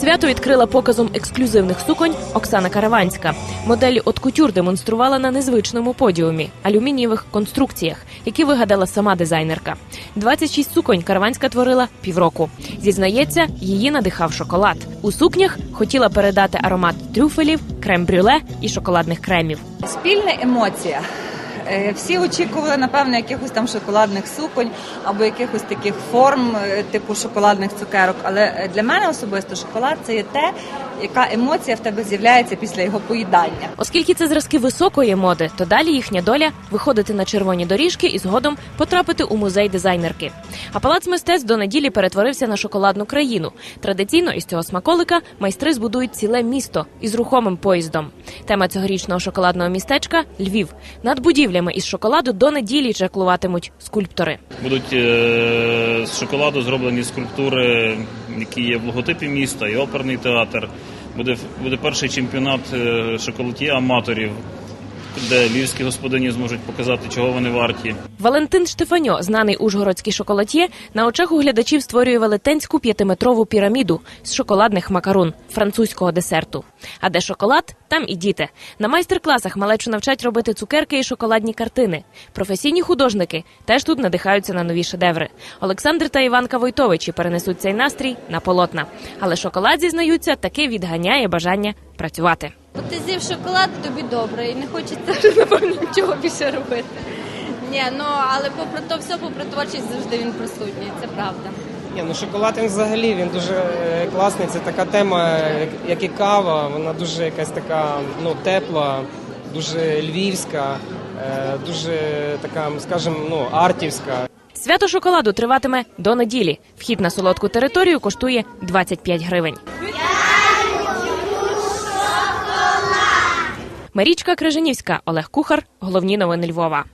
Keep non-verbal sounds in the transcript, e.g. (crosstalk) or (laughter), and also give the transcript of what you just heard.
Свято відкрила показом ексклюзивних суконь Оксана Караванська. Моделі от кутюр демонструвала на незвичному подіумі алюмінієвих конструкціях, які вигадала сама дизайнерка. 26 суконь Караванська творила півроку. Зізнається, її надихав шоколад. У сукнях хотіла передати аромат трюфелів, крем-брюле і шоколадних кремів. Спільна емоція. Е, Всі очікували, напевно, якихось там шоколадних суконь або якихось таких форм, е, типу шоколадних цукерок. Але е, для мене особисто шоколад це є те, яка емоція в тебе з'являється після його поїдання. Оскільки це зразки високої моди, то далі їхня доля виходити на червоні доріжки і згодом потрапити у музей дизайнерки. А палац мистецтв до неділі перетворився на шоколадну країну. Традиційно із цього смаколика майстри збудують ціле місто із рухомим поїздом. Тема цьогорічного шоколадного містечка Львів. Над будівлями із шоколаду до неділі чаклуватимуть скульптори. Будуть е, з шоколаду зроблені скульптури, які є в логотипі міста, і оперний театр. Буде, буде перший чемпіонат е, шоколад'є аматорів, де львівські господині зможуть показати, чого вони варті. Валентин Штефаньо, знаний ужгородський шоколад'є, на очах у глядачів створює велетенську п'ятиметрову піраміду з шоколадних макарун французького десерту. А де шоколад, там і діти. На майстер-класах малечу навчать робити цукерки і шоколадні картини. Професійні художники теж тут надихаються на нові шедеври. Олександр та Іванка Войтовичі перенесуть цей настрій на полотна. Але шоколад зізнаються таки відганяє бажання працювати. Бо ти з'їв шоколад, тобі добре, і не хочеться (laughs) напевно нічого більше робити. Ні, ну але попри то все, попри творчість завжди він присутній, це правда. Ні, ну шоколад він взагалі він дуже е, класний. Це така тема, як- як і кава. Вона дуже якась така ну тепла, дуже львівська, е, дуже така, скажімо, ну артівська. Свято шоколаду триватиме до неділі. Вхід на солодку територію коштує 25 гривень. Марічка Крижанівська, Олег Кухар. Головні новини Львова.